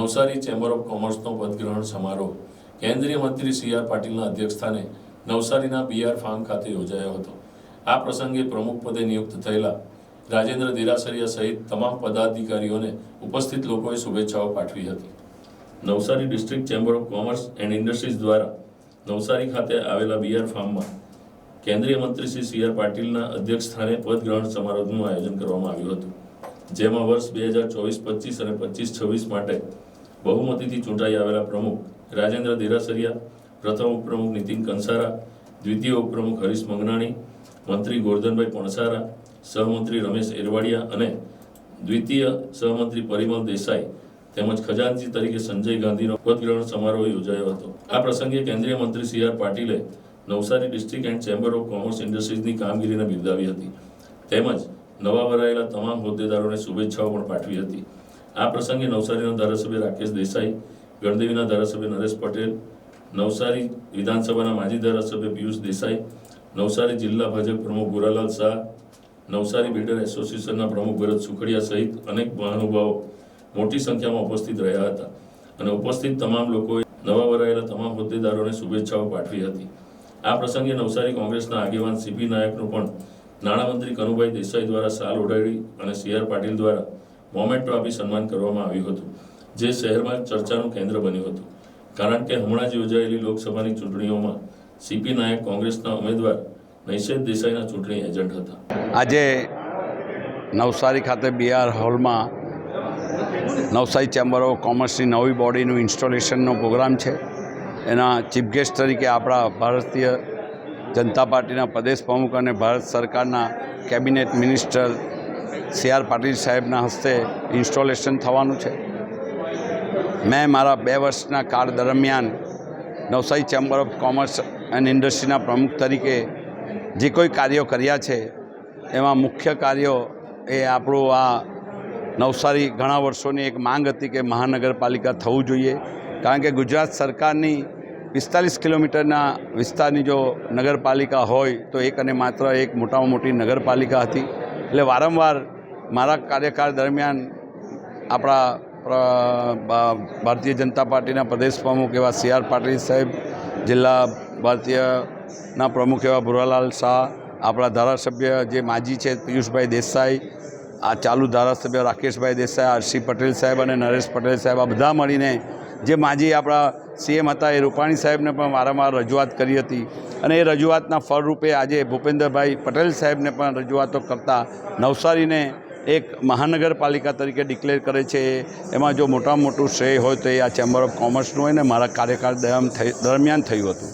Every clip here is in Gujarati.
નવસારી ચેમ્બર ઓફ કોમર્સનો પદગ્રહણ સમારોહ કેન્દ્રીય મંત્રી સી આર પાટીલના અધ્યક્ષસ્થાને નવસારીના બીઆર ફાર્મ ખાતે યોજાયો હતો. આ પ્રસંગે પ્રમુખ પદે નિયુક્ત થયેલા રાજેન્દ્ર દેરાસરિયા સહિત તમામ પદાધિકારીઓને ઉપસ્થિત લોકોએ શુભેચ્છાઓ પાઠવી હતી. Navsari district chamber of commerce and industries દ્વારા નવસારી ખાતે આવેલા બીઆર ફાર્મમાં કેન્દ્રીય મંત્રી શ્રી સી આર પાટીલના અધ્યક્ષસ્થાને પદગ્રહણ સમારોહનું આયોજન કરવામાં આવ્યું હતું. જેમાં વર્ષ બે હજાર ચોવીસ, પચીસ અને પચીસ છવ્વીસ માટે બહુમતીથી ચૂંટાઈ આવેલા પ્રમુખ રાજેન્દ્ર દેરાસરિયા, પ્રથમ ઉપપ્રમુખ નીતિન કંસારા, દ્વિતીય ઉપપ્રમુખ હરીશ મંગનાણી, મંત્રી ગોરધનભાઈ પણસારા, સહમંત્રી રમેશ એરવાડિયા અને દ્વિતીય સહમંત્રી પરિમલ દેસાઈ તેમજ ખજાનજી તરીકે સંજય ગાંધીનો પદગ્રહણ સમારોહ યોજાયો હતો. આ પ્રસંગે કેન્દ્રીય મંત્રી સી આર પાટીલે Navsari district and chamber of commerce ઇન્ડસ્ટ્રીઝની કામગીરીને બિરદાવી હતી. તેમજ નવા વરાયેલા તમામ હોદ્દેદારોને શુભેચ્છાઓ પણ પાઠવી હતી. આ પ્રસંગે નવસારીના ધારાસભ્ય રાકેશ દેસાઈ, ગણદેવીના ધારાસભ્ય નરેશ પટેલ, નવસારી વિધાનસભાના માજી ધારાસભ્ય પિયુષ દેસાઈ, નવસારી જિલ્લા ભાજપ પ્રમુખ ગોરાલાલ શાહ, નવસારી બિલ્ડર એસોસિએશનના પ્રમુખ ભરત સુખડિયા સહિત અનેક મહાનુભાવો મોટી સંખ્યામાં ઉપસ્થિત રહ્યા હતા અને ઉપસ્થિત તમામ લોકોએ નવા વરાયેલા તમામ હોદ્દેદારોને શુભેચ્છાઓ પાઠવી હતી. આ પ્રસંગે નવસારી કોંગ્રેસના આગેવાન સીપી નાયકનું પણ નાણામંત્રી કનુભાઈ દેસાઈ દ્વારા શાલ ઓઢાડી અને સી આર પાટીલ દ્વારા મોમેન્ટો આપી સન્માન કરવામાં આવ્યું હતું, જે શહેરમાં ચર્ચાનું કેન્દ્ર બન્યું હતું. કારણ કે હમણાં જ યોજાયેલી લોકસભાની ચૂંટણીઓમાં સીપી નાયક કોંગ્રેસના ઉમેદવાર નૈશેદ દેસાઈના ચૂંટણી એજન્ટ હતા. આજે નવસારી ખાતે બીઆર હોલમાં નવસારી ચેમ્બર ઓફ કોમર્સની નવી બોડીનું ઇન્સ્ટોલેશનનો પ્રોગ્રામ છે. એના ચીફ ગેસ્ટ તરીકે આપણા ભારતીય જનતા પાર્ટીના પ્રદેશ પ્રમુખ અને ભારત સરકારના cabinet minister C R Patil સાહેબના હસ્તે ઇન્સ્ટોલેશન થવાનું છે. મેં મારા બે વર્ષના કાળ દરમિયાન Navsari chamber of commerce and ઇન્ડસ્ટ્રીના પ્રમુખ તરીકે જે કોઈ કાર્યો કર્યા છે, એમાં મુખ્ય કાર્યો એ આપણું આ નવસારી ઘણા વર્ષોની એક માંગ હતી કે મહાનગરપાલિકા થવું જોઈએ. કારણ કે ગુજરાત સરકારની પિસ્તાલીસ કિલોમીટરના વિસ્તારની જો નગરપાલિકા હોય તો એક અને માત્ર એક મોટામાં મોટી નગરપાલિકા હતી. એટલે વારંવાર મારા કાર્યકાળ દરમિયાન આપણા ભારતીય જનતા પાર્ટીના પ્રદેશ પ્રમુખ એવા સી આર પાટીલ સાહેબ, જિલ્લા ભારતીયના પ્રમુખ એવા ભુરાલાલ શાહ, આપણા ધારાસભ્ય જે માજી છે પિયુષભાઈ દેસાઈ, આ ચાલુ ધારાસભ્ય રાકેશભાઈ દેસાઈ આરસી પટેલ સાહેબ અને નરેશ પટેલ સાહેબ, આ બધા મળીને જે માજી આપણા સીએમ હતા, એ રૂપાણી સાહેબને પણ વારંવાર રજૂઆત કરી હતી. અને એ રજૂઆતના ફળરૂપે આજે ભૂપેન્દ્રભાઈ પટેલ સાહેબને પણ રજૂઆતો કરતા નવસારીને એક મહાનગરપાલિકા તરીકે ડિક્લેર કરે છે. એમાં જો મોટામાં મોટું શ્રેય હોય તો એ આ ચેમ્બર ઓફ કોમર્સનું હોય ને મારા કાર્યકાળ દરમિયાન થયું હતું.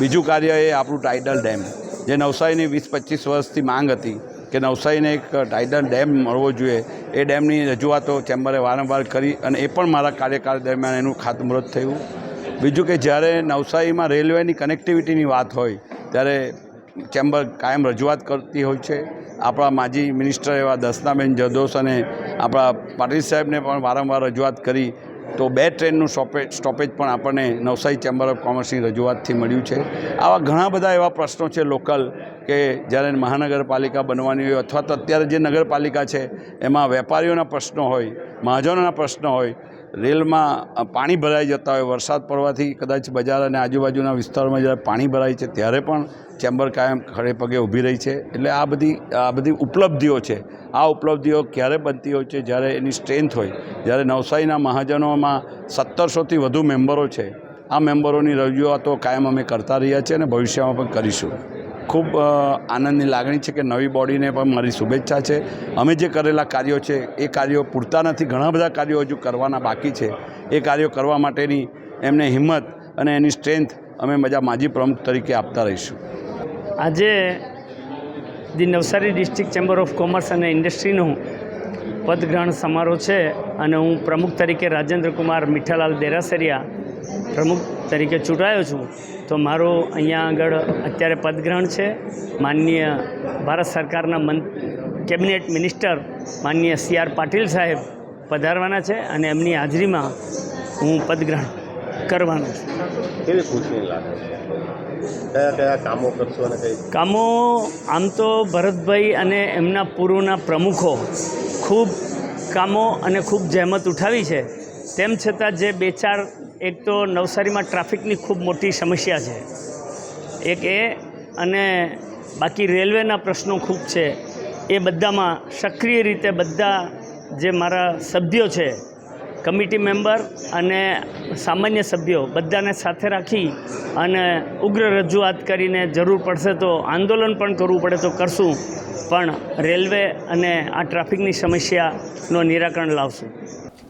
બીજું કાર્ય એ આપણું ટાઇડલ ડેમ જે નવસારીની વીસ પચીસ વર્ષથી માંગ હતી. કે નવસારીને એક ટાઇડન ડેમ મળવો જોઈએ. એ ડેમની રજૂઆતો ચેમ્બરે વારંવાર કરી અને એ પણ મારા કાર્યકાળ દરમિયાન એનું ખાતમુહૂર્ત થયું. બીજું કે જ્યારે નવસારીમાં રેલવેની કનેક્ટિવિટીની વાત હોય, ત્યારે ચેમ્બર કાયમ રજૂઆત કરતી હોય છે. આપણા માજી મિનિસ્ટર એવા દસનાબેન જરદોસ અને આપણા પાટીલ સાહેબને પણ વારંવાર રજૂઆત કરી તો બે ટ્રેનનું સ્ટોપેજ સ્ટોપેજ પણ આપણને નવસારી ચેમ્બર ઓફ કોમર્સની રજૂઆતથી મળ્યું છે. આવા ઘણા બધા એવા પ્રશ્નો છે લોકલ કે જ્યારે મહાનગરપાલિકા બનવાની હોય અથવા તો અત્યારે જે નગરપાલિકા છે, એમાં વેપારીઓના પ્રશ્નો હોય, મહાજનોના પ્રશ્નો હોય રેલમાં પાણી ભરાઈ જતા હોય, વરસાદ પડવાથી કદાચ બજાર અને આજુબાજુના વિસ્તારોમાં જ્યારે પાણી ભરાય છે, ત્યારે પણ ચેમ્બર કાયમ ખડે પગે ઊભી રહી છે. એટલે આ બધી આ બધી ઉપલબ્ધિઓ છે. આ ઉપલબ્ધિઓ ક્યારે બનતી હોય છે? જ્યારે એની સ્ટ્રેન્થ હોય, જ્યારે નવસારીના મહાજનોમાં સત્તરસોથી વધુ મેમ્બરો છે, આ મેમ્બરોની રજૂઆતો કાયમ અમે કરતા રહ્યા છીએ અને ભવિષ્યમાં પણ કરીશું. ખૂબ આનંદની લાગણી છે કે નવી બોડીને પણ મારી શુભેચ્છા છે. અમે જે કરેલા કાર્યો છે, એ કાર્યો પૂરતા નથી. ઘણા બધા કાર્યો હજુ કરવાના બાકી છે. એ કાર્યો કરવા માટેની એમને હિંમત અને એની સ્ટ્રેન્થ અમે મજા માજી પ્રમુખ તરીકે આપતા રહીશું. આજે the Navsari district chamber of commerce અને ઇન્ડસ્ટ્રીનું પદગ્રહણ સમારોહ છે અને હું પ્રમુખ તરીકે રાજેન્દ્ર કુમાર મીઠાલાલ દેરાસરિયા પ્રમુખ તરીકે ચૂંટાયો છું તો મારો અહીંયા આગળ અત્યારે પદગ્રહણ છે. માનનીય ભારત સરકારના મન કેબિનેટ મિનિસ્ટર માનનીય સી આર પાટીલ સાહેબ પધારવાના છે અને એમની હાજરીમાં હું પદગ્રહણ કરવાનો છું. કામો આમ તો ભરતભાઈ અને એમના પૂર્વના પ્રમુખો ખૂબ કામો અને ખૂબ જહેમત ઉઠાવી છે. તેમ છતાં જે બે ચાર, એક તો નવસારીમાં ટ્રાફિકની ખૂબ મોટી સમસ્યા છે. એક એ અને બાકી રેલવેના પ્રશ્નો ખૂબ છે. એ બધામાં સક્રિય રીતે બધા જે મારા સભ્યો છે, કમિટી મેમ્બર અને સામાન્ય સભ્યો બધાને સાથે રાખી અને ઉગ્ર રજૂઆત કરીને જરૂર પડશે તો આંદોલન પણ કરવું પડે તો કરશું. પણ રેલવે અને આ ટ્રાફિકની સમસ્યાનો નિરાકરણ લાવશું.